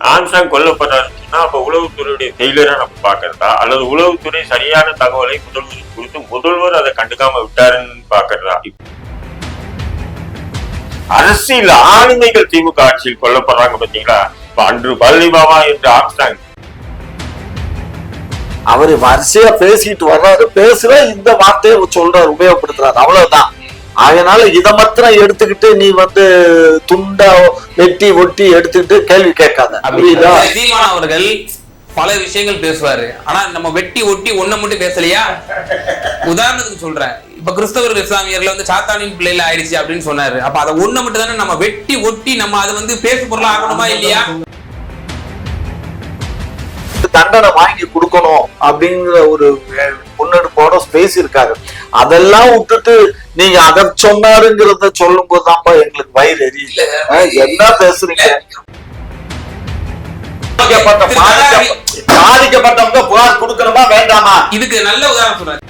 ஆம்சாங் கொல்லப்பட்டாருன்னா அப்ப உளவுத்துறையுடைய ஃபெயிலியரா நம்ம பாக்குறதா அல்லது உளவுத்துறை சரியான தகவலை முதல்வருக்கு கொடுத்து முதல்வர் அதை கண்டுக்காம விட்டாருன்னு பாக்குறதா அரசியல் ஆளுமைகள் திமுக ஆட்சியில் கொல்லப்படுறாங்க பாத்தீங்களா? இப்போ அன்று பழனி பாபா என்று ஆம்சாங் அவர் வரிசையா பேசிட்டு வர்றாரு. பேசுற இந்த வார்த்தையை சொல்றாரு உபயோகப்படுத்துறாரு. அவ்வளவுதான். அதனால இதை மாத்திரம் எடுத்துக்கிட்டு நீ வந்து துண்டா வெட்டி ஒட்டி எடுத்துக்கிட்டு கேள்வி கேட்காத. புரியுதா? சீமான் அவர்கள் பல விஷயங்கள் பேசுவாரு. ஆனா நம்ம வெட்டி ஒட்டி ஒண்ண மட்டும் பேசலையா? உதாரணத்துக்கு சொல்றேன். இப்ப கிறிஸ்தவர்கள் இஸ்லாமியர்கள் வந்து சாத்தானின் பிள்ளைல ஆயிடுச்சு அப்படின்னு சொன்னாரு. அப்ப அதை ஒண்ணு மட்டும் தானே நம்ம வெட்டி ஒட்டி நம்ம அதை வந்து பேசு பொருளா ஆகணுமா இல்லையா? தண்டனை வாங்கி கொடுக்கணும் அப்படிங்கிற ஒரு முன்னெடுப்போட ஸ்பேஸ் இருக்காரு அதெல்லாம் விட்டுட்டு நீங்க அதை சொன்னாருங்கிறத சொல்லும் போதுதான்ப்பா எங்களுக்கு வயிறு எரியல என்ன பேசுறீங்க? பாதிக்கப்பட்டவங்க புகார் கொடுக்கணுமா வேண்டாமா? இதுக்கு நல்ல உதாரணம் சொல்றாரு.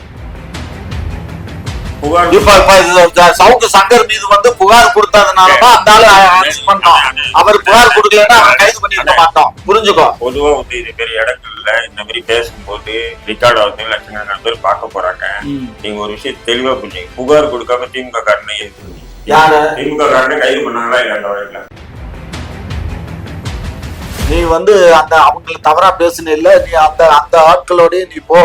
சவுக்கு சங்கர் மீது வந்து புகார் கொடுத்ததுனாலதான் அந்த ஆளு அரெஸ்ட் பண்ணோம். அவர் புகார் கொடுக்கலன்னா அவர் கைது பண்ணிருக்க மாட்டோம். புரிஞ்சுக்கோ. பொதுவா வந்து இது பெரிய இடங்கள்ல இந்த மாதிரி பேசும்போது ரெக்கார்ட் ஆகுது லட்சக்கணக்கான பேர் பார்க்க போறாங்க. நீங்க ஒரு விஷயம் தெளிவா புரிஞ்சுங்க புகார் கொடுக்காம திமுக காரனை திமுக காரனை கைது பண்ணாங்களா இல்ல நீ வந்து அந்த அவங்களை தவறா பேசுன இல்ல நீ அந்த அந்த ஆட்களோடய நீ போ.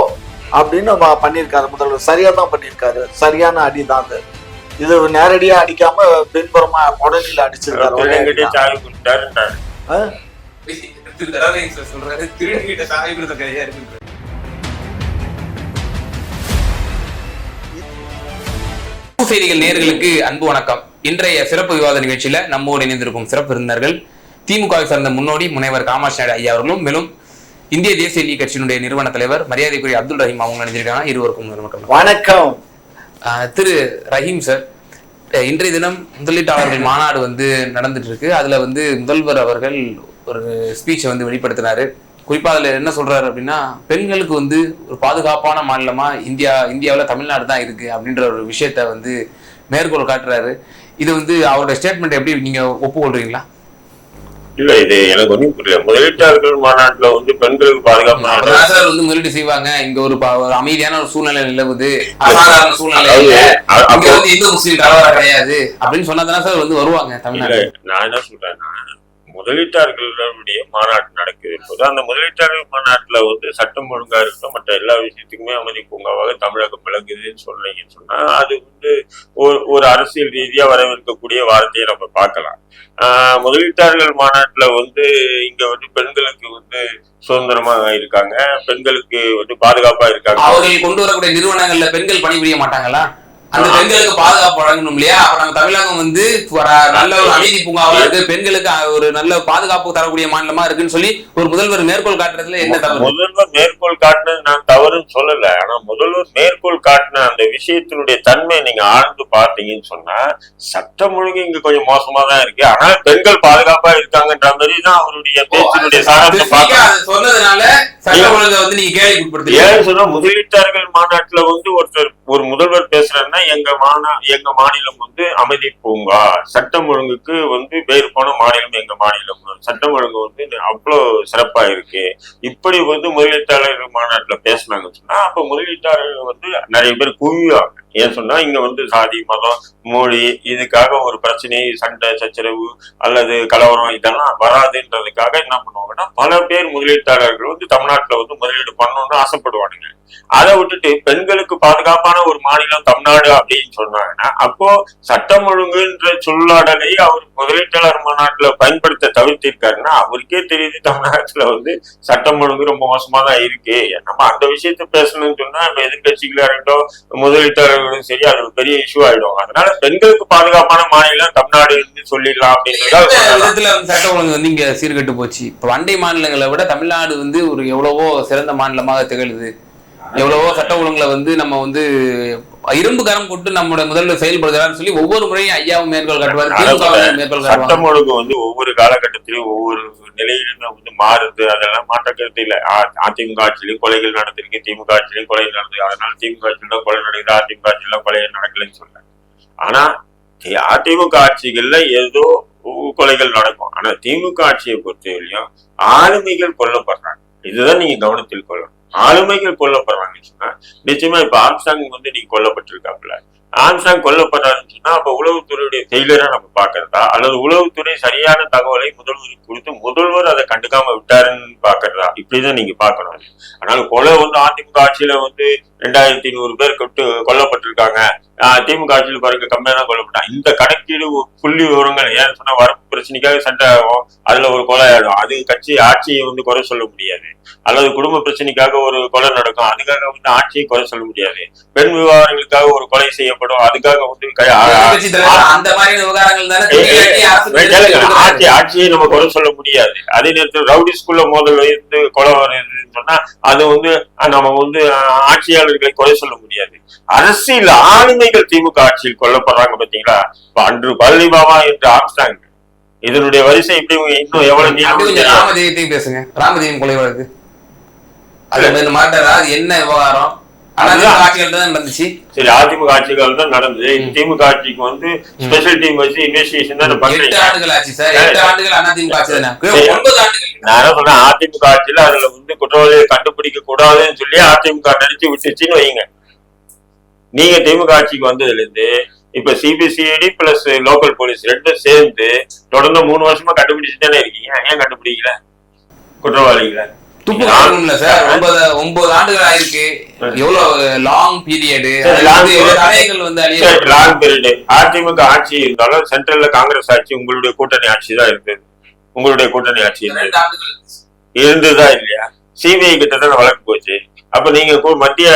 அப்படின்னு பண்ணியிருக்காரு. முதல்வர் சரியா தான் பண்ணியிருக்காரு. சரியான அடிதான் அது. இது நேரடியா அடிக்காம பின்புறமா உடலில் அடிச்சிருக்காரு. செய்திகள் நேர்களுக்கு அன்பு வணக்கம். இன்றைய சிறப்பு விவாத நிகழ்ச்சியில நம்மோடு இணைந்திருக்கும் சிறப்பு விருந்தினர்கள் திமுகவை சார்ந்த முன்னோடி முனைவர் காமாட்சி நாயுடு ஐயா அவர்களும் மேலும் இந்திய தேசிய லீக் கட்சியினுடைய நிறுவன தலைவர் மரியாதைக்குரிய அப்துல் ரஹீம் அவங்க நினைஞ்சிருக்காங்க இருவருக்கும் வணக்கம். திரு ரஹீம் சார் இன்றைய தினம் முதலீட்டாளர்கள் மாநாடு வந்து நடந்துட்டு இருக்கு அதுல வந்து முதல்வர் அவர்கள் ஒரு ஸ்பீச்சை வந்து வெளிப்படுத்தினாரு. குறிப்பா அதுல என்ன சொல்றாரு அப்படின்னா பெண்களுக்கு வந்து ஒரு பாதுகாப்பான மாநிலமா இந்தியா இந்தியாவுல தமிழ்நாடு தான் இருக்கு அப்படின்ற ஒரு விஷயத்த வந்து மேற்கோள் காட்டுறாரு. இது வந்து அவருடைய ஸ்டேட்மெண்ட் எப்படி நீங்க ஒப்புக்கொள்றீங்களா? இல்ல இது எனக்கு ஒன்றும் புரியல. முதலீட்டாளர்கள் மாநாட்டுல வந்து பெண்களுக்கு பாதுகாப்பு வந்து முதலீடு செய்வாங்க. இங்க ஒரு அமைதியான ஒரு சூழ்நிலை நிலவுது. அசாதாரண சூழ்நிலை இல்ல. அ- இங்க அப்போ வந்து இந்து முஸ்லீம் கலவரம் கிடையாது. அப்படின்னு சொன்னதானே சார் வந்து வருவாங்க தமிழ்நாடு நான் என்ன சொல்றேன்னா முதலீட்டாளர்களுடைய மாநாடு நடக்குது. இப்போது அந்த முதலீட்டாளர்கள் மாநாட்டில் வந்து சட்டம் ஒழுங்காக இருக்கட்டும் மற்ற எல்லா விஷயத்துக்குமே அமைதி பூங்காவாக தமிழகம் விளங்குதுன்னு சொன்னீங்கன்னு சொன்னா அது வந்து ஒரு ஒரு அரசியல் ரீதியா வரவேற்கக்கூடிய வார்த்தையை நம்ம பார்க்கலாம். ஆஹ் முதலீட்டாளர்கள் மாநாட்டுல வந்து இங்க வந்து பெண்களுக்கு வந்து சுதந்திரமா இருக்காங்க. பெண்களுக்கு வந்து பாதுகாப்பா இருக்காங்க. அவர்கள் கொண்டு வரக்கூடிய நிறுவனங்கள்ல பெண்கள் பணிபுரிய மாட்டாங்களா? அந்த பெண்களுக்கு பாதுகாப்பு வழங்கணும் இல்லையா? அப்ப நம்ம தமிழகம் வந்து நல்ல ஒரு அமைதி பூங்காவா இருக்கு. பெண்களுக்கு ஒரு நல்ல பாதுகாப்பு தரக்கூடிய மாநிலமா இருக்குன்னு சொல்லி ஒரு முதல்வர் மேற்கோள் காட்டுறதுல என்ன தவறு முதல்வர் மேற்கோள் காட்டினது நான் தவறுன்னு சொல்லல. ஆனா முதல்வர் மேற்கோள் காட்டின அந்த விஷயத்தினுடைய தன்மை நீங்க ஆழ்ந்து பார்த்தீங்கன்னு சொன்னா சட்டம் ஒழுங்கு இங்க கொஞ்சம் மோசமா தான் இருக்கு. ஆனா பெண்கள் பாதுகாப்பா இருக்காங்கன்ற மாதிரி தான் அவருடைய பேச்சினுடைய சாரத்தை அதை சொன்னதுனால சட்ட ஒழுங்கை வந்து நீங்க கேள்விப்படுத்தி ஏன் சொன்னா முதலீட்டாளர்கள் மாநாட்டுல வந்து ஒருத்தர் ஒரு முதல்வர் பேசுறாருன்னா எங்க மாநா எங்க மாநிலம் வந்து அமைதி பூங்கா. சட்டம் ஒழுங்குக்கு வந்து வேறு போன மாநிலம் எங்க மாநிலம். சட்டம் ஒழுங்கு வந்து அவ்வளவு சிறப்பா இருக்கு. இப்படி வந்து முதலீட்டாளர் மாநாட்டுல பேசினாங்க சொன்னா அப்ப முதலீட்டாளர்கள் வந்து நிறைய பேர் குவிவாங்க. ஏன் சொன்னா இங்க வந்து சாதி மதம் மொழி இதுக்காக ஒரு பிரச்சனை சண்டை சச்சரவு அல்லது கலவரம் இதெல்லாம் வராதுன்றதுக்காக என்ன பண்ணுவாங்கன்னா பல பேர் முதலீட்டாளர்கள் வந்து தமிழ்நாட்டுல வந்து முதலீடு பண்ணணும்னு ஆசைப்படுவானுங்க. அதை விட்டுட்டு பெண்களுக்கு பாதுகாப்பான ஒரு மாநிலம் தமிழ்நாடு அப்படின்னு சொன்னாங்கன்னா அப்போ சட்டம் ஒழுங்குன்ற சொல்லாடலை அவர் முதலீட்டாளர் மாநாட்டுல பயன்படுத்த தவிர்த்திருக்காருன்னா அவருக்கே தெரியுது தமிழ்நாட்டுல வந்து சட்டம் ஒழுங்கு ரொம்ப மோசமா தான் இருக்கு. நம்ம அந்த விஷயத்த பேசணும்னு சொன்னா இப்ப எதிர்கட்சிகளா இருக்கட்டும் முதலீட்டாளர்களும் சரி அது பெரிய இஷ்யூ ஆயிடும். அதனால பெண்களுக்கு பாதுகாப்பான மாநிலம் தமிழ்நாடு சொல்லிடலாம் வந்து சட்ட ஒழுங்கு வந்து இங்க சீர்கெட்டு போச்சு. இப்ப அண்டை மாநிலங்களை விட தமிழ்நாடு வந்து ஒரு எவ்வளவோ சிறந்த மாநிலமாக திகழுது. எவ்வளவோ சட்ட ஒழுங்குல வந்து நம்ம வந்து இரும்பு கரம் கொண்டு நம்மளோட முதல்வர் செயல்படுகிறான்னு சொல்லி ஒவ்வொரு முறையும் ஐயாவும் மேற்கோள் காட்டுவார் வும் மேற்கோள் காட்டுவாங்க. சட்டம் ஒழுங்கு வந்து ஒவ்வொரு காலகட்டத்திலும் ஒவ்வொரு நிலையிலுமே வந்து மாறுது. அதெல்லாம் மாற்ற கருத்து இல்ல அதிமுக ஆட்சியிலும் கொலைகள் நடந்திருக்கு திமுக ஆட்சியிலும் கொலைகள் நடந்தது அதனால திமுக ஆட்சியில கொலை நடக்குது அதிமுக ஆட்சியில கொலை நடக்கலைன்னு சொல்ல. ஆனா அதிமுக ஆட்சிகள்ல ஏதோ கொலைகள் நடக்கும். ஆனா திமுக ஆட்சியை பொறுத்தவரையும் ஆளுமைகள் கொல்லப்படுறாங்க. இதுதான் நீங்க கவனத்தில் கொள்ளணும். ஆளுமைகள் கொல்லப்படுறாங்கன்னு சொன்னா நிச்சயமா இப்ப ஆம்சாங் வந்து நீங்க கொல்லப்பட்டிருக்காப்புல. ஆம்சாங் கொல்லப்படுறாருன்னு சொன்னா அப்ப உளவுத்துறையுடைய ஃபெயிலியரா நம்ம பாக்குறதா அல்லது உளவுத்துறை சரியான தகவலை முதல்வருக்கு கொடுத்து முதல்வர் அதை கண்டுக்காம விட்டாருன்னு பாக்குறதா இப்படிதான் நீங்க பாக்கணும் ஆனால் கொலை வந்து அதிமுக ஆட்சியில வந்து ரெண்டாயிரத்தி நூறு பேர் கொட்டு கொல்லப்பட்டிருக்காங்க. அதிமுக திமுக ஆட்சியில் பாருங்க கம்மியா தான் கொல்லப்பட்டாங்க. இந்த கணக்கீடு புள்ளி விவரங்கள் ஏன்னு சொன்னா வரப்பு பிரச்சனைக்காக சண்டை ஆகும். அதுல ஒரு கொலை ஆயிடும். அது கட்சி ஆட்சியை வந்து குறை சொல்ல முடியாது. அல்லது குடும்ப பிரச்சனைக்காக ஒரு கொலை நடக்கும். அதுக்காக வந்து ஆட்சியை குறை சொல்ல முடியாது. பெண் விவகாரங்களுக்காக ஒரு கொலை செய்யப்படும். அதுக்காக வந்து. ஆட்சி ஆட்சியை நம்ம குறை சொல்ல முடியாது. அதே நேரத்தில் ரவுடி ஸ்கூல்ல மோதல் வந்து கொலை வருதுன்னு சொன்னா அது வந்து நம்ம வந்து ஆட்சியாளர்களை குறை சொல்ல முடியாது. அரசியல் ஆளுமைகள் திமுக ஆட்சியில் கொல்லப்படுறாங்க பாத்தீங்களா? அன்று பழனி பாபா என்று ஆம்ஸ்டாங் இதனுடைய வரிசை இப்படி இன்னும் எவ்வளவு கொஞ்சம் பேசுங்க. ராமதேவம் கொலை வழக்கு. அது மாட்டாரா அது என்ன விவகாரம்? நடந்துச்சு. சரி அதிமுக ஆட்சிகள் தான் நடந்தது. திமுக ஆட்சிக்கு வந்து ஸ்பெஷல் டீம் வச்சு இன்வெஸ்டிகேஷன் தான் பண்றீங்க. ஆண்டுகள் ஆச்சு சார். எட்டு ஆண்டுகள் அதிமுக ஆட்சி தானே? நான் என்ன சொல்றேன் அதிமுக ஆட்சியில அதுல வந்து குற்றவாளியை கண்டுபிடிக்க கூடாதுன்னு சொல்லி அதிமுக நினைச்சு விட்டுச்சுன்னு வைங்க நீங்க திமுக ஆட்சிக்கு வந்ததுல இருந்து இப்ப சிபிசிஐடி பிளஸ் லோக்கல் போலீஸ் ரெண்டும் சேர்ந்து தொடர்ந்து மூணு வருஷமா கண்டுபிடிச்சு தானே இருக்கீங்க. ஏன் கண்டுபிடிக்கல? குற்றவாளிகளை. துப்பு காரணம்ல சார். ஒன்பது ஒன்பது ஆண்டுகள் ஆயிருக்கு. எவ்வளவு லாங் பீரியடு லாங் பீரியட் அதிமுக ஆட்சி இருந்தாலும் சென்ட்ரல்ல காங்கிரஸ் ஆட்சி உங்களுடைய கூட்டணி ஆட்சி தான் இருந்தது உங்களுடைய கூட்டணி ஆட்சி இருந்ததா இல்லையா? சிபிஐ கிட்ட தானே வழக்கு போச்சு. அப்ப நீங்க மத்திய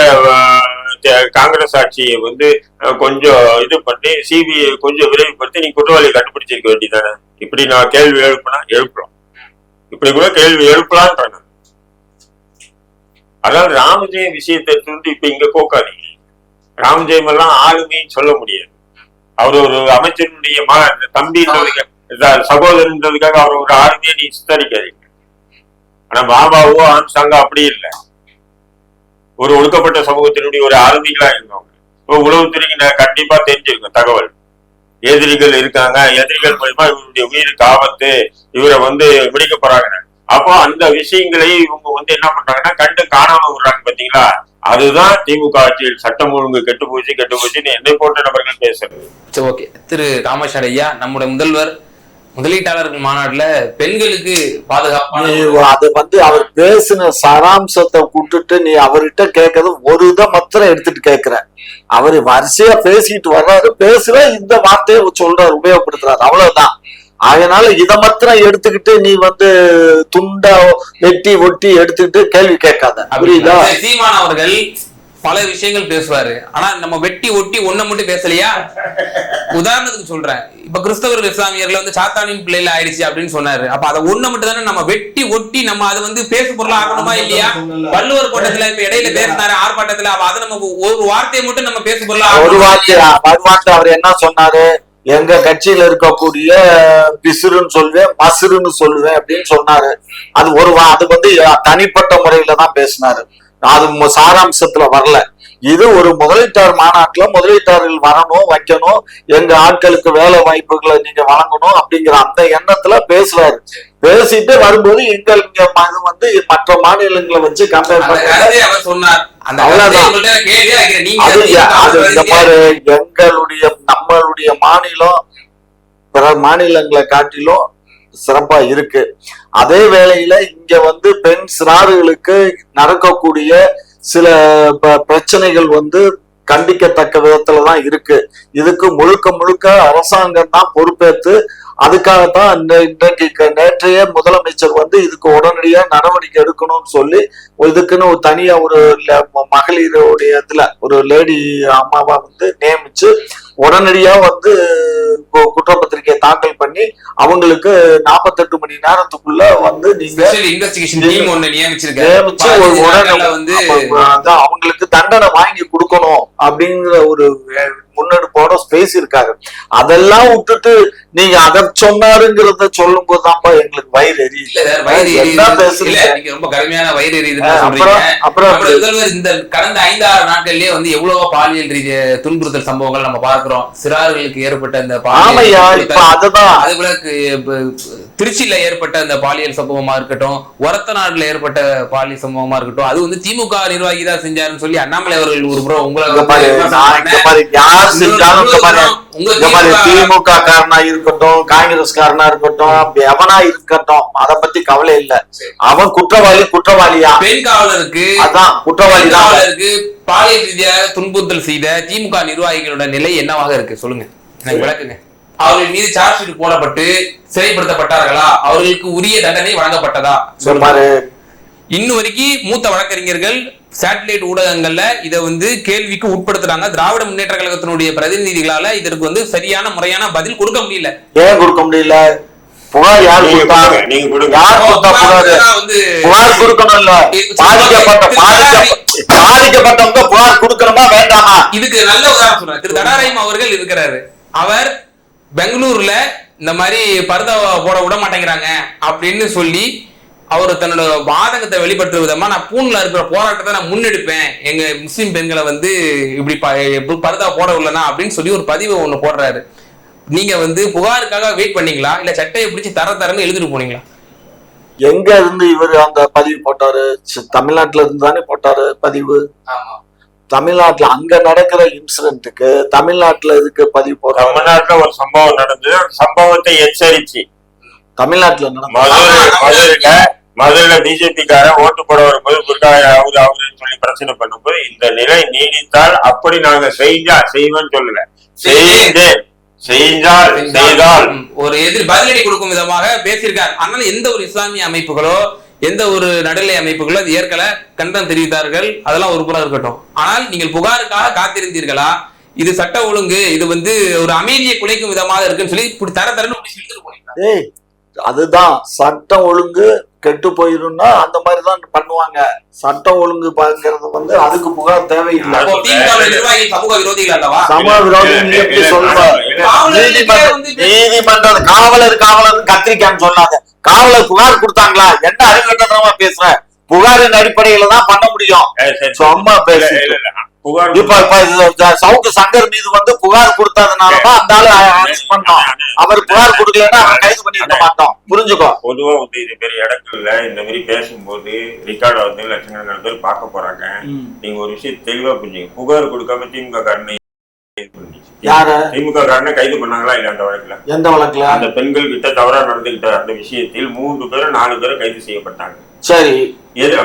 காங்கிரஸ் ஆட்சியை வந்து கொஞ்சம் இது பண்ணி சிபிஐ கொஞ்சம் விரைவுபடுத்தி நீங்க குற்றவாளியை கண்டுபிடிச்சிருக்க வேண்டியதானே இப்படி நான் கேள்வி எழுப்பினா எழுப்பலாம் இப்படி கூட கேள்வி எழுப்பலான்றாங்க அதாவது ராமஜெயம் விஷயத்தை வந்து இப்ப இங்க போக்காதீங்க. ராமஜெயம் எல்லாம் ஆளுமைன்னு சொல்ல முடியாது. அவர் ஒரு அமைச்சருடைய மக தம்பின்றதுக்கு சகோதரன்றதுக்காக அவர் ஒரு ஆளுமையை நீ சித்தரிக்காதீங்க. ஆனா பாபாவோ ஆம்சாங்கோ அப்படி இல்லை. ஒரு ஒடுக்கப்பட்ட சமூகத்தினுடைய ஒரு ஆளுமைகளா இருந்தவங்க. இப்போ உளவுத்துறைக்கு நான் கண்டிப்பா தெரிஞ்சிருக்கும் தகவல். எதிரிகள் இருக்காங்க எதிரிகள் மூலயமா இவருடைய உயிருக்கு ஆபத்து இவரை வந்து விடுக்க போறாங்க. அப்போ அந்த விஷயங்களை இவங்க வந்து என்ன பண்றாங்கன்னா கண்டு காணாம விடுறாங்க பாத்தீங்களா அதுதான் திமுக ஆட்சியில் சட்டம் ஒழுங்கு கெட்டு போச்சு கெட்டு போச்சுன்னு என்னை போன்ற நபர்கள் பேசுறது. சரி ஓகே. திரு காமேஸ்வர் ஐயா நம்முடைய முதல்வர் முதலீட்டாளர்கள் மாநாட்டுல பெண்களுக்கு பாதுகாப்பான அது வந்து அவர் பேசின சாராம்சத்தை விட்டுட்டு நீ அவர்கிட்ட கேட்கறது ஒரு இதை மாத்திரம் எடுத்துட்டு கேட்கிற. அவர் வரிசையா பேசிட்டு வர்றாரு பேசுற இந்த வார்த்தையை சொல்றாரு உபயோகப்படுத்துறாரு. அவ்வளவுதான். அதனால இதை மாத்திரம் எடுத்துக்கிட்டு நீ வந்து துண்டா வெட்டி ஒட்டி எடுத்துக்கிட்டு கேள்வி கேட்காத. புரியுதா? சீமான் அவர்கள் பல விஷயங்கள் பேசுவாரு. ஆனா நம்ம வெட்டி ஒட்டி ஒண்ண மட்டும் பேசலையா? உதாரணத்துக்கு சொல்றேன். இப்ப கிறிஸ்தவர் இஸ்லாமியர்ல வந்து சாத்தானின் பிள்ளைல ஆயிடுச்சு அப்படின்னு சொன்னாரு. அப்ப அதை ஒண்ண மட்டும் தானே நம்ம வெட்டி ஒட்டி நம்ம அதை வந்து பேசு பொருளா ஆகணுமா இல்லையா? வள்ளுவர் கோட்டத்துல இப்ப இடையில பேசினாரு ஆர்ப்பாட்டத்துல. அப்ப அதை நம்ம ஒரு வார்த்தையை மட்டும் நம்ம பேசு பொருளா ஒரு ஆகணுமா வார்த்தை இல்லையா? மறுவார்த்தை அவர் என்ன சொன்னாரு? எங்க கட்சியில இருக்கக்கூடிய பிசுறுன்னு சொல்லுவேன் மசுருன்னு சொல்லுவேன் அப்படின்னு சொன்னாரு. அது ஒரு வா- அது வந்து தனிப்பட்ட முறையில தான் பேசினாரு. அது சாராம்சத்துல வரல. இது ஒரு முதலீட்டாளர் மாநாட்டுல முதலீட்டாளர்கள் வரணும் வைக்கணும் எங்க ஆட்களுக்கு வேலை வாய்ப்புகளை நீங்க வழங்கணும் அப்படிங்கிற அந்த எண்ணத்துல பேசுறாரு பேசிட்டு வரும்போது ம- இது வந்து மற்ற மாநிலங்களை வச்சு கம்பேர் பண்ணி எங்களுடைய நம்மளுடைய மாநிலம் பிற மாநிலங்களை காட்டிலும் சிறப்பா இருக்கு. அதே வேளையில இங்க வந்து பெண் சிறார்களுக்கு நடக்கக்கூடிய சில ப- பிரச்சனைகள் வந்து கண்டிக்கத்தக்க விதத்துல தான் இருக்கு. இதுக்கு முழுக்க முழுக்க அரசாங்கம் தான் பொறுப்பேற்று அதுக்காகத்தான் இந்த இன்றைக்கு க- நேற்றைய முதலமைச்சர் வந்து இதுக்கு உடனடியா நடவடிக்கை எடுக்கணும்னு சொல்லி இதுக்குன்னு ஒரு தனியா ஒரு மகளிருடைய இதுல ஒரு லேடி அம்மாவா வந்து நியமிச்சு உடனடியா வந்து கு- குற்றப்பத்திரிகை தாக்கல் பண்ணி அவங்களுக்கு நாற்பத்தெட்டு மணி நேரத்துக்குள்ள வந்து நீங்க அவங்களுக்கு தண்டனை வாங்கி கொடுக்கணும் அப்படிங்கிற ஒரு முன்னெடுப்போட பேசியிருக்காரு. அதெல்லாம் விட்டுட்டு நீங்க அதை சொன்னாருங்கிறத சொல்லும் போதுதான்ப்பா எங்களுக்கு வயிறு எரியுது. எரியுது. ரொம்ப கடுமையான வயிறு சொல்றீங்க. அப்புறம் இந்த கடந்த ஐந்தாறு நாட்கள்லயே வந்து எவ்வளவோ பாலியல் ரீதிய துன்புறுத்தல் சம்பவங்கள் நம்ம பார்க்கிறோம். சிறார்களுக்கு ஏற்பட்ட இப்ப திருச்சியில ஏற்பட்ட அந்த பாலியல் சம்பவமா இருக்கட்டும் ஒரத்த நாடுல ஏற்பட்ட பாலியல் சம்பவமா இருக்கட்டும் அது வந்து திமுக நிர்வாகி தான் செஞ்சாருன்னு சொல்லி அண்ணாமலை அவர்கள் ஒரு புறம் உங்களை திமுக காரனா இருக்கட்டும் காங்கிரஸ் காரனா இருக்கட்டும் எவனா இருக்கட்டும் அத பத்தி கவலை இல்ல. அவன் குற்றவாளி குற்றவாளியா? பெண் காவலருக்கு அதான் குற்றவாளி காவலருக்கு பாலியல் ரீதியாக துன்புறுத்தல் செய்த திமுக நிர்வாகிகளோட நிலை என்னவாக இருக்கு? சொல்லுங்க. எனக்கு விளக்குங்க. அவர்கள் மீது சார்ஜ் ஷீட் போடப்பட்டு சிறைப்படுத்தப்பட்டார்களா? அவர்களுக்கு உரிய தண்டனை வழங்கப்பட்டதா? பாரு இன்னும் வரைக்கும் மூத்த வழக்கறிஞர்கள் சேட்டலைட் ஊடகங்கள்ல இதை வந்து கேள்விக்கு உட்படுத்துறாங்க. திராவிட முன்னேற்ற கழகத்தினுடைய பிரதிநிதிகளால இதற்கு வந்து சரியான முறையான பதில் கொடுக்க முடியல. ஏன் கொடுக்க முடியல? புகார் யார் நீங்க கொடுத்தா? கொடுங்க, நீங்க கொடுங்க. யார் கொடுத்தா புகார் வந்து புகார் கொடுக்கணும் இல்ல பாதிக்கப்பட்ட பாதிக்க பாதிக்கப்பட்டவங்க புகார் கொடுக்கணுமா வேண்டாமா? இதுக்கு நல்ல உதாரணம் சொல்றேன். திரு தடாராயம் அவர்கள் இருக்கிறாரு. அவர் பெங்களூர்ல இந்த மாதிரி பர்தா போட விட மாட்டேங்கிறாங்க அப்படின்னு சொல்லி அவர் தன்னோட வாதகத்தை வெளிப்படுத்துற விதமா நான் பூன்ல இருக்கிற போராட்டத்தை நான் முன்னெடுப்பேன். எங்க முஸ்லிம் பெண்களை வந்து இப்படி பர்தா போட விடலனா அப்படின்னு சொல்லி ஒரு பதிவு ஒண்ணு போடுறாரு. நீங்க வந்து புகாருக்காக வெயிட் பண்ணீங்களா? இல்ல சட்டையை பிடிச்சி தர தரன்னு எழுதிட்டு போனீங்களா? எங்க இருந்து இவர் அந்த பதிவு போட்டாரு? சி- தமிழ்நாட்டுல இருந்து தானே போட்டாரு பதிவு? தமிழ்நாட்டுல அங்க நடக்கிற இன்சிடென்ட்டுக்கு தமிழ்நாட்டுல இதுக்கு பதிவு போடுறாங்க? தமிழ்நாட்டுல ஒரு சம்பவம் நடந்தது. அந்த சம்பவத்தை எச்சரிச்சு. தமிழ்நாட்டுல நடந்த மதுரை மதுரையில மதுரையில பிஜேபி காரன் ஓட்டு போட வரும்போது புர்கா அவரு அவருன்னு சொல்லி பிரச்சனை பண்ணும்போது இந்த நிலை நீடித்தால் அப்படி நாங்க செஞ்சா செய்வோம்னு சொல்லல. செய்து செய்தால் ம், ஒரு எதிர் பதிலடி கொடுக்கும் விதமாக பேசியிருக்கார். ஆனால் எந்த ஒரு இஸ்லாமிய அமைப்புகளோ எந்த ஒரு நடுநிலை அமைப்புகளோ அது ஏற்கல கண்டனம் தெரிவித்தார்கள். அதெல்லாம் ஒரு புறம் இருக்கட்டும். ஆனால் நீங்கள் புகாருக்காக காத்திருந்தீர்களா? இது சட்ட ஒழுங்கு இது வந்து ஒரு அமைதியை குலைக்கும் விதமாக இருக்குன்னு சொல்லி இப்படி தர தரன்னு அதுதான் சட்டம் ஒழுங்கு கெட்டு போயிரும்னா அந்த மாதிரி தான் பண்ணுவாங்க. சட்டம் ஒழுங்கு பாங்கிறது வந்து அதுக்கு புகார் தேவையில்லை. சமூக விரோதிகள் அல்லவா? சம விரோதி நீ எப்படி சொல்ற? காவலர்களுக்கே வந்து நீதிமன்றம் காவலர் காவலர் கத்திரிக்கான்னு சொன்னாங்க. காவலர் புகார் கொடுத்தாங்களா? என்ன அறிவுகட்டமா பேசுற? புகாரின் அடிப்படையில தான் பண்ண முடியும். சும்மா பேசு சவுக்கு சங்கர் மீது வந்து புகார் கொடுத்ததுனாலதான் அந்த ஆளு அரெஸ்ட் பண்ணோம் அவர் புகார் கொடுக்கலன்னா கைது பண்ணிருக்க மாட்டோம். புரிஞ்சுக்கோ. பொதுவா வந்து இது பெரிய இடங்கள்ல இந்த மாதிரி பேசும்போது ரெக்கார்டு வந்து லட்சக்கணக்கான பேர் பார்க்க போறாங்க. நீங்க ஒரு விஷயம் தெளிவா புரிஞ்சுங்க புகார் கொடுக்காம திமுக. யாரு? திமுக கைது பண்ணாங்களா இல்ல அந்த வழக்குல? எந்த வழக்குல? அந்த பெண்கள் கிட்ட தவறா நடந்துகிட்ட அந்த விஷயத்தில் மூன்று பேரும் நாலு பேரும் கைது செய்யப்பட்டாங்க. சரி.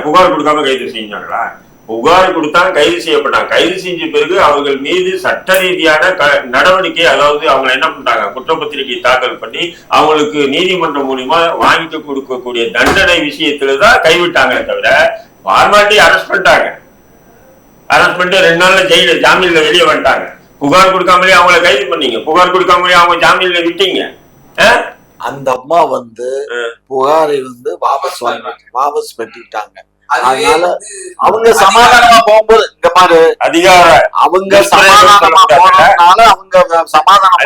புகார் கொடுக்காம கைது செஞ்சாங்களா? புகார் கொடுத்தாங்க கைது செய்யப்பட்டாங்க. கைது செஞ்ச பிறகு அவர்கள் மீது சட்ட ரீதியான நடவடிக்கை அதாவது அவங்க என்ன பண்றாங்க குற்றப்பத்திரிகை தாக்கல் பண்ணி அவங்களுக்கு நீதிமன்றம் மூலியமா வாங்கி கொடுக்கக்கூடிய தண்டனை விஷயத்துல தான் கைவிட்டாங்களே தவிர ஃபார்மாலிட்டி அரெஸ்ட் பண்ணிட்டாங்க. அரெஸ்ட் பண்ணிட்டு ரெண்டு நாள்ல ஜெயில ஜாமீன்ல வெளியே வந்துட்டாங்க. புகார் கொடுக்காமலே அவங்கள கைது பண்ணீங்க. புகார் கொடுக்காமலே அவங்க ஜாமீன்ல விட்டீங்க? அந்த அம்மா வந்து புகாரை வந்து வாபஸ் வாங்கி வாபஸ் பெற்றுக்கிட்டாங்க. அதனால அவங்க சமாதானமா போகும்போது இங்க பாரு அதிகார அவங்க சமாதானமா பண்ண. போனதுனால அவங்க சமாதானமா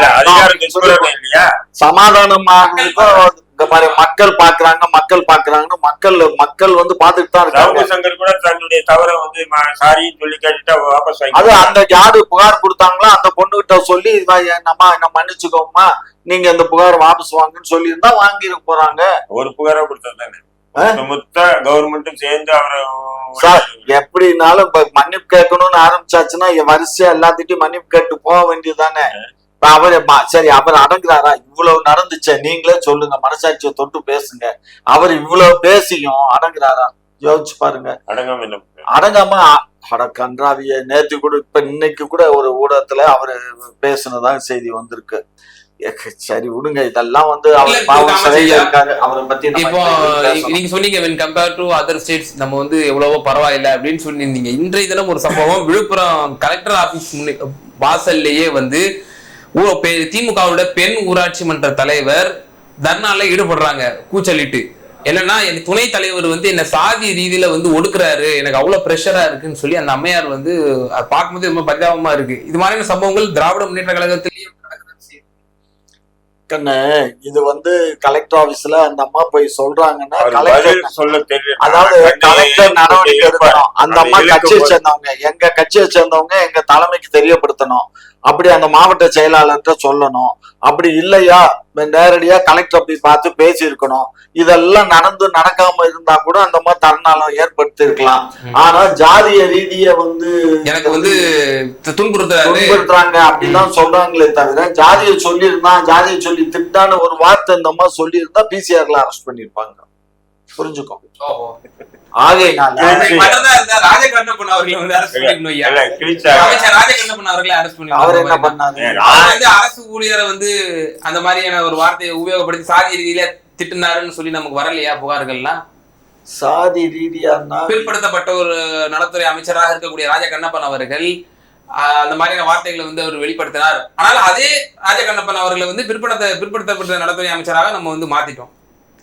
இல்லையா? சமாதானமாகிறதுக்கும் இங்க பாரு மக்கள் பாக்குறாங்க மக்கள் பாக்குறாங்கன்னு மக்கள் மக்கள் வந்து பாத்துட்டு தான் இருக்காங்க. சங்கர் கூட தன்னுடைய தவறை வந்து சாரின்னு சொல்லி கேட்டுட்டா வாபஸ் அது அந்த யாரு புகார் கொடுத்தாங்களோ அந்த பொண்ணுகிட்ட சொல்லி "இவ நம்ம என்ன மன்னிச்சுக்கோமா நீங்க இந்த புகார் வாபஸ் வாங்குன்னு சொல்லி இருந்தா வாங்கிட போறாங்க. ஒரு புகாரா கொடுத்தது தானே? மொத்த கவர்மெண்ட்டும் சேர்ந்து அவரை சார் எப்படினாலும் மன்னிப்பு கேட்கணும்னு ஆரம்பிச்சாச்சுன்னா வரிசையா எல்லாத்திட்டையும் மன்னிப்பு கேட்டு போக வேண்டியதுதானே? இப்ப அவரு சரி அவர் அடங்குறாரா? இவ்வளவு நடந்துச்சே நீங்களே சொல்லுங்க மனசாட்சியை தொட்டு பேசுங்க. அவர் இவ்வளவு பேசியும் அடங்குறாரா? யோசிச்சு பாருங்க. அடங்காம? அடங்காம அட கன்றாவிய நேத்து கூட இப்ப இன்னைக்கு கூட ஒரு ஊடகத்துல அவரு பேசுனதா செய்தி வந்திருக்கு. சரி விடுங்க இதெல்லாம் வந்து இப்போ. நீங்க சொன்னீங்க compared to அதர் ஸ்டேட்ஸ் நம்ம வந்து எவ்வளவோ பரவாயில்லை அப்படின்னு சொல்லியிருந்தீங்க இன்றைய தினம் ஒரு சம்பவம் விழுப்புரம் கலெக்டர் ஆபீஸ் வாசல்லையே வந்து திமுகவோட பெண் ஊராட்சி மன்ற தலைவர் தர்ணால ஈடுபடுறாங்க கூச்சலிட்டு என்னன்னா என் துணை தலைவர் வந்து என்ன சாதி ரீதியில வந்து ஒடுக்குறாரு எனக்கு அவ்வளவு பிரஷரா இருக்குன்னு சொல்லி அந்த அம்மையார் வந்து பார்க்கும்போது ரொம்ப பரிதாபமா இருக்கு இது மாதிரியான சம்பவங்கள் திராவிட முன்னேற்ற கழகத்திலேயே. கண்ணு இது வந்து கலெக்டர் ஆபீஸ்ல அந்த அம்மா போய் சொல்றாங்கன்னா சொல்ல தெரியல. அதாவது கலெக்டர் நடவடிக்கை. எடுக்கணும். அந்த அம்மா கட்சியை சேர்ந்தவங்க எங்க கட்சியை சேர்ந்தவங்க எங்க தலைமைக்கு தெரியப்படுத்தணும். அப்படி அந்த மாவட்ட செயலாளர்கிட்ட சொல்லணும். அப்படி இல்லையா? நேரடியா கலெக்டர் போய் பார்த்து பேசி இருக்கணும் இதெல்லாம் நடந்து நடக்காம இருந்தா கூட அந்த மாதிரி தருணாலம் ஏற்படுத்தி இருக்கலாம். ஆனா ஜாதிய ரீதிய வந்து எனக்கு வந்து துன்புறுத்துறாங்க அப்படிதான் சொல்றாங்களே தவிர ஜாதியை சொல்லியிருந்தான் ஜாதியை சொல்லி திட்டான்னு ஒரு வார்த்தை இந்த மாதிரி சொல்லியிருந்தா பிசிஆர்ல அரெஸ்ட் பண்ணிருப்பாங்க புரிஞ்சுக்கோ ஓஹோ. ஆகையினால அன்னைக்கு மட்டும்தான் இருந்தா ராஜகண்ணப்பன் அவர்களை வந்து arrest பண்ணிக்கணும் ஐயா. இல்ல, கிழிச்சாங்க. அமைச்சர் ராஜகண்ணப்பன் அவர்களை arrest பண்ணிக்கணும். அவர் என்ன வந்து அரசு ஊழியரை வந்து அந்த மாதிரியான ஒரு வார்த்தையை உபயோகப்படுத்தி சாதி ரீதியில திட்டினாருன்னு சொல்லி நமக்கு வரலையா புகார்கள்லாம் சாதி ரீதியானா பிற்படுத்தப்பட்ட ஒரு நலத்துறை அமைச்சராக இருக்கக்கூடிய ராஜ கண்ணப்பன் அவர்கள் அந்த மாதிரியான வார்த்தைகளை வந்து அவர் வெளிப்படுத்தினார் ஆனால் அதே ராஜ கண்ணப்பன் அவர்களை வந்து பிற்படுத்த பிற்படுத்தப்பட்ட நலத்துறை அமைச்சராக நம்ம வந்து மாத்திட்டோம்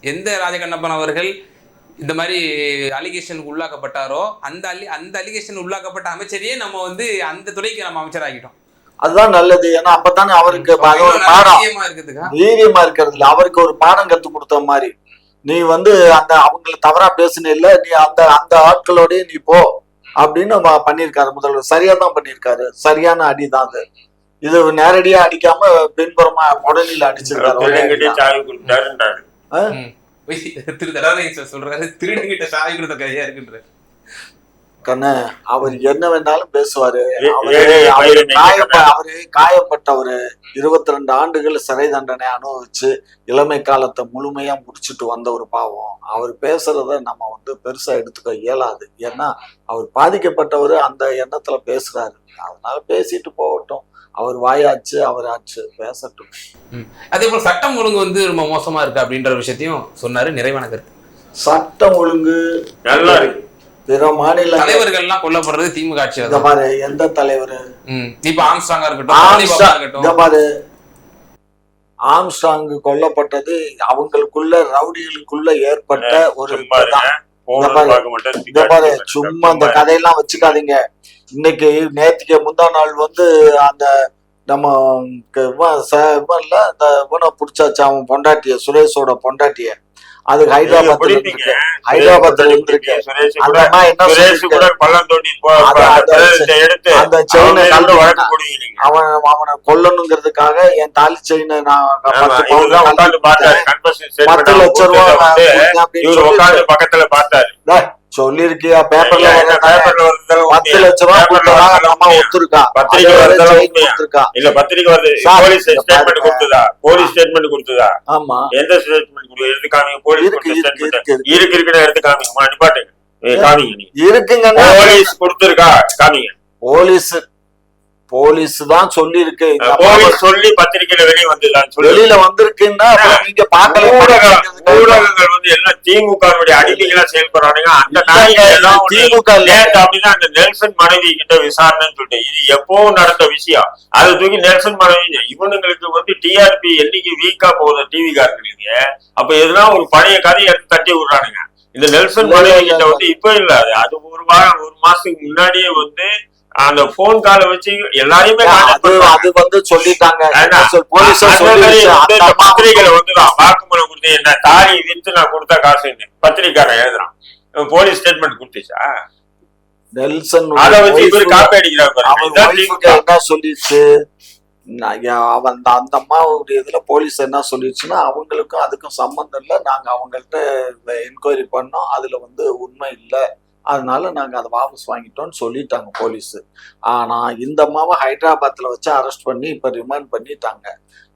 எந்த ராஜ கண்ணப்பன் அவர்கள் இந்த மாதிரி அலிகேஷனுக்கு உள்ளாக்கப்பட்டாரோ அந்த அலி அந்த அலிகேஷன் உள்ளாக்கப்பட்ட அமைச்சரையே நம்ம வந்து அந்த துறைக்கு நம்ம அமைச்சராகிட்டோம் அதுதான் நல்லது. ஏன்னா அப்பதானே அவருக்கு வீரியமா இருக்கிறது இல்ல. அவருக்கு ஒரு பாடம் கத்து கொடுத்த மாதிரி. நீ வந்து அந்த அவங்கள தவறா பேசுன இல்ல. நீ அந்த அந்த ஆட்களோடய நீ போ அப்படின்னு பண்ணியிருக்காரு முதல்வர். சரியா தான் பண்ணியிருக்காரு. சரியான அடிதான் அது. இது நேரடியா அடிக்காம பின்புறமா உடலில் அடிச்சிருக்காரு. திரு சொல்றாரு திருடங்கிட்ட சாவி கொடுத்த கையா இருக்குன்ற. கண்ணு அவர் என்ன வேணாலும் பேசுவாரு. அவரு காயப்பட்டவரு இருபத்தி ரெண்டு ஆண்டுகள் சிறை தண்டனை அனுபவிச்சு இளமை காலத்தை முழுமையா முடிச்சுட்டு வந்த ஒரு பாவம். அவர் பேசுறத நம்ம வந்து பெருசா எடுத்துக்க இயலாது. ஏன்னா அவர் பாதிக்கப்பட்டவர் அந்த எண்ணத்துல பேசுறாரு. அதனால பேசிட்டு போகட்டும். அவர் வாயாச்சு அவர் ஆச்சு பேசட்டும். அதே போல சட்டம் ஒழுங்கு வந்து ரொம்ப மோசமா இருக்கு அப்படின்ற விஷயத்தையும் சொன்னாரு நிறைவான கருத்து. சட்டம் ஒழுங்கு நல்லா இருக்கு. பிற மாநில தலைவர்கள்லாம் கொல்லப்படுறது திமுக ஆட்சியில இந்த மாதிரி எந்த தலைவர்? ம். இப்ப ஆம்ஸ்டாங்கா இருக்கட்டும் இந்த பாரு. ஆம்ஸ்டாங் கொல்லப்பட்டது அவங்களுக்குள்ள ரவுடிகளுக்குள்ள ஏற்பட்ட ஒரு பாரு. இந்த பாரு சும்மா அந்த கதையெல்லாம் வச்சுக்காதீங்க. இன்னைக்கு நேத்திக்கு முந்தா நாள் வந்து அந்த நம்ம இல்ல இந்த இவனை பிடிச்சாச்சு அவன் பொண்டாட்டிய சுரேஷோட பொண்டாட்டிய அது ஹைதராபாத்ல. இருக்கு ஹைதராபாத்ல இருந்திருக்கு சுரேஷ் அந்த அந்த செயினை. அவன் அவனை கொல்லணுங்கிறதுக்காக என் தாலி செயினை நான் பத்து பவுன் இவர்தான் உட்கார்ந்து பார்த்தாரு. confession statement பத்து அவன் லட்ச ரூபா கொடுத்ததை நான் வந்து கொடுத்தேன் அப்படின்னு இவர் சொல்லிட்டு, உட்கார்ந்து பக்கத்துல பார்த்தாரு சொல்லிருக்கியா பேப்பர்ல பத்து? லட்ச ரூபா பேப்பர்ல கொடுத்ததா? அந்த வர்றதெல்லாம் அம்மா உண்மையா? ஒத்துருக்கா? பத்திரிக்கை? கொடுத்திருக்கா. இல்ல பத்திரிக்கை வருது போலீஸ் ஸ்டேட்மெண்ட். கொடுத்ததா? போலீஸ் ஸ்டேட்மெண்ட் கொடுத்ததா? ஆமா. எந்த ஸ்டேட்மெண்ட் கொடுத்து எடுத்து காமிங்க? போலீஸ் இருக்கு கொடுத்த இருக்குன்னு எடுத்து காமிங்கம்மா நிப்பாட்டுங்க. காமிங்க நீ. இருக்குங்கன்னா போலீஸ் கொடுத்திருக்கா? காமிங்க. போலீஸ் போலீஸ் தான் சொல்லி இருக்கு போலீஸ் சொல்லி பத்திரிக்கையில வெளியே சொல்லி. வெளியில வந்திருக்குன்னா நீங்க பாக்கல ஊடக- ஊடகங்கள் வந்து எல்லாம் திமுக அடிமைகளா செயல்படுறானுங்க. அந்த திமுக இல்ல. நேத்து அப்படிதான் அந்த நெல்சன் மனைவி கிட்ட விசாரணைன்னு சொல்லிட்டு இது எப்பவும் நடந்த விஷயம். அதை தூக்கி நெல்சன் மனைவி இவனுங்களுக்கு வந்து டிஆர்பி என்னைக்கு வீக்கா போகுது டிவி காரங்களுக்கு? அப்ப எதுனா ஒரு பழைய கதையை எடுத்து தட்டி விடுறானுங்க. இந்த நெல்சன் மனைவி கிட்ட. வந்து இப்ப இல்ல அது அது ஒரு வாரம் ஒரு மாசத்துக்கு முன்னாடியே வந்து அந்த போன் காலை வச்சு எல்லாரையுமே அது வந்து சொல்லிட்டாங்க. பத்திரிகையில வந்துதான் வாக்குமூலம் கொடுத்து என்ன தாலி வித்து நான் கொடுத்த காசு பத்திரிக்காரன் எழுதுறான். Police statement கொடுத்துச்சா? நெல்சன் அதை வச்சு இவரு காப்பி. என்ன சொல்லிச்சு? அவன் அந்த அந்த அம்மாவுடைய இதுல போலீஸ் என்ன சொல்லிடுச்சுன்னா அவங்களுக்கும் அதுக்கும் சம்மந்தம் இல்லை. நாங்க அவங்கள்ட்ட என்கொயரி பண்ணோம். அதுல வந்து உண்மை இல்லை. அதனால நாங்க அதை வாபஸ் வாங்கிட்டோம்னு சொல்லிட்டாங்க போலீஸ். ஆனா இந்த அம்மாவை ஹைதராபாத்ல வச்சு அரெஸ்ட் பண்ணி இப்ப ரிமாண்ட் பண்ணிட்டாங்க.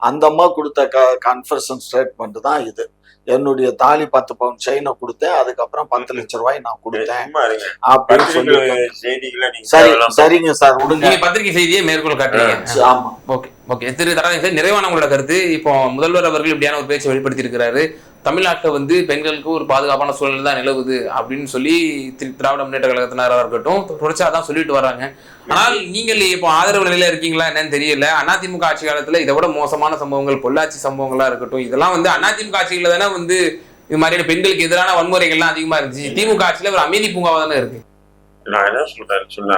அந்த அம்மா கொடுத்த க கன்ஃபர்ஷன் ஸ்டேட்மெண்ட் தான் இது. என்னுடைய தாலி பத்து பவுன் செயினை கொடுத்தேன். அதுக்கப்புறம் பத்து லட்ச ரூபாய் நான் கொடுத்தேன். அப்படின்னு சொல்லி சரி சரிங்க சார் நீங்க பத்திரிகை செய்தியை மேற்கோள் காட்டுறீங்க. ஆமா. Okay okay. திரு தராஜன் சார் நிறைவான உங்களோட கருத்து. இப்போ முதல்வர் அவர்கள் இப்படியான ஒரு பேச்சை வெளிப்படுத்தி இருக்கிறாரு தமிழ்நாட்டில் வந்து பெண்களுக்கு ஒரு பாதுகாப்பான சூழல் தான் நிலவுது அப்படின்னு சொல்லி திரு திராவிட முன்னேற்ற கழகத்தினராக இருக்கட்டும் தொடர்ச்சியாக தான் சொல்லிட்டு வராங்க ஆனால் நீங்கள் இப்போ ஆதரவு நிலையில இருக்கீங்களா என்னன்னு தெரியல. அதிமுக ஆட்சி காலத்துல இதை விட மோசமான சம்பவங்கள் பொள்ளாச்சி சம்பவங்களா இருக்கட்டும் இதெல்லாம் வந்து அதிமுக ஆட்சியில தானே வந்து இது மாதிரியான பெண்களுக்கு எதிரான வன்முறைகள்லாம் அதிகமா இருந்துச்சு. திமுக ஆட்சியில ஒரு அமைதி பூங்காவா தானே இருக்கு? நான் என்ன சொல்றேன்னு சொன்னா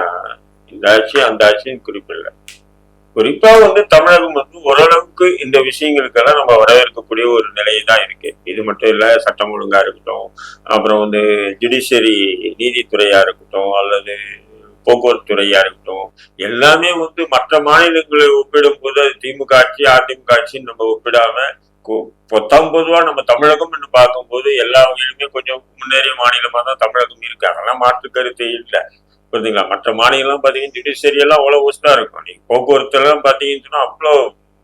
இந்த ஆட்சி அந்த ஆட்சின்னு குறிப்பிடல குறிப்பா வந்து தமிழகம் வந்து ஓரளவுக்கு இந்த விஷயங்களுக்கெல்லாம் நம்ம வரவேற்கக்கூடிய ஒரு நிலையை தான் இருக்கு. இது மட்டும் இல்ல சட்டம் ஒழுங்கா இருக்கட்டும் அப்புறம் வந்து ஜுடிஷியரி நீதித்துறையா இருக்கட்டும் அல்லது போக்குவரத்து துறையா இருக்கட்டும் எல்லாமே வந்து மற்ற மாநிலங்களை ஒப்பிடும் போது அது திமுக ஆட்சி அதிமுக ஆட்சின்னு நம்ம ஒப்பிடாம பொத்தாம் பொதுவா நம்ம தமிழகம் பார்க்கும்போது எல்லா வகையிலுமே கொஞ்சம் முன்னேறிய மாநிலமா தான் தமிழகம் இருக்கு. அதெல்லாம் மாற்று கருத்து இல்லை. புரியுதுங்களா மற்ற மாநிலம் பாத்தீங்கன்னா ஜுடிஷியரி எல்லாம் அவ்வளவு ஒஸ்டா இருக்கும். நீங்க போக்குவரத்து எல்லாம் பாத்தீங்கன்னு சொன்னா அவ்வளோ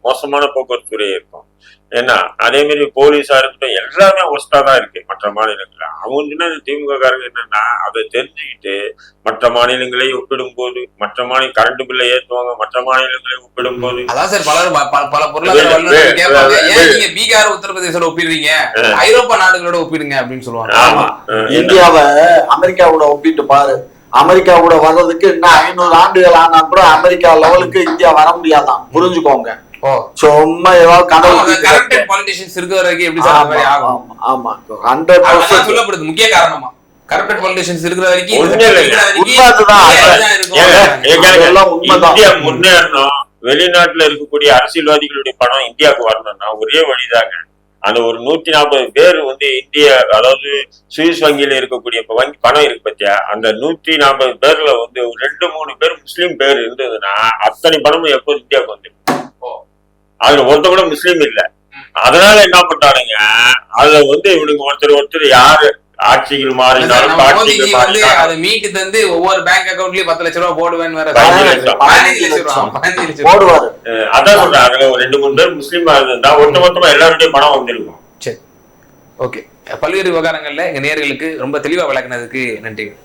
மோசமான போக்குவரத்து துறை இருக்கும். ஏன்னா அதே மாதிரி போலீஸா இருக்கட்டும் எல்லாமே ஒஸ்டா தான் இருக்கு மற்ற மாநிலங்கள்ல. அவங்க என்ன திமுக காரங்க என்னன்னா அதை தெரிஞ்சுக்கிட்டு மற்ற மாநிலங்களை ஒப்பிடும் போது மற்ற மாநில கரண்ட் பில்லை ஏற்றுவாங்க மற்ற மாநிலங்களை ஒப்பிடும் போது அதான் சார் பல- பல பொருளாதார பீகார் உத்தரப்பிரதேசோட ஒப்பிடுறீங்க? ஐரோப்பா நாடுகளோட ஒப்பிடுங்க அப்படின்னு சொல்லுவாங்க. ஆமா. இந்தியாவை அமெரிக்காவோட ஒப்பிட்டு பாரு. அமெரிக்கா கூட வர்றதுக்கு இன்னும் ஐநூறு ஆண்டுகள் ஆனா கூட அமெரிக்கா லெவலுக்கு இந்தியா வர முடியாதான். புரிஞ்சுக்கோங்க. சும்மா ஏதாவது கனவு பாலிட்டிஷியன்ஸ் இருக்கிற வரைக்கும் எப்படி ஆமா ஹண்ட்ரட் பர்சன்ட் சொல்லப்படுது. முக்கிய காரணமா. கரப்டட் பாலிட்டிஷியன்ஸ் இருக்கிற வரைக்கும் உண்மைதான். முன்னேறணும். வெளிநாட்டுல இருக்கக்கூடிய அரசியல்வாதிகளுடைய பணம் இந்தியாவுக்கு வரணும்னா ஒரே வழிதாங்க. அந்த ஒரு நூத்தி நாற்பது பேர் வந்து இந்திய அதாவது சுவிஸ் வங்கியில இருக்கக்கூடிய இப்ப வங்கி பணம் இருக்கு பத்தியா? அந்த நூத்தி நாற்பது பேர்ல வந்து ஒரு ரெண்டு மூணு பேர் முஸ்லீம் பேர் இருந்ததுன்னா அத்தனை பணமும் எப்போது இந்தியாவுக்கு வந்துடும். அதுல ஒருத்த கூட முஸ்லீம் இல்ல. அதனால என்ன பண்றானுங்க அதுல வந்து இவனுங்க ஒருத்தர் ஒருத்தர் யாரு? ஆட்சிகள் மாறினாலும் ஆட்சிகள் வந்து மாறினாலும் அதை மீட்டு தந்து ஒவ்வொரு பேங்க் அக்கவுண்ட்லயும் பத்து லட்ச ரூபாய் போடுவேன்னு வேற பதினஞ்சு லட்சம். பதினஞ்சு. போடுவாரு. அதான் அதுல ஒரு ரெண்டு மூணு பேர் முஸ்லீமா இருந்தா ஒட்டு மொத்தமா எல்லாருடைய பணம் வந்திருக்கும். சரி. ஓகே. பல்வேறு விவகாரங்கள்ல எங்க நேயர்களுக்கு ரொம்ப தெளிவா விளக்குனதுக்கு நன்றிகள்.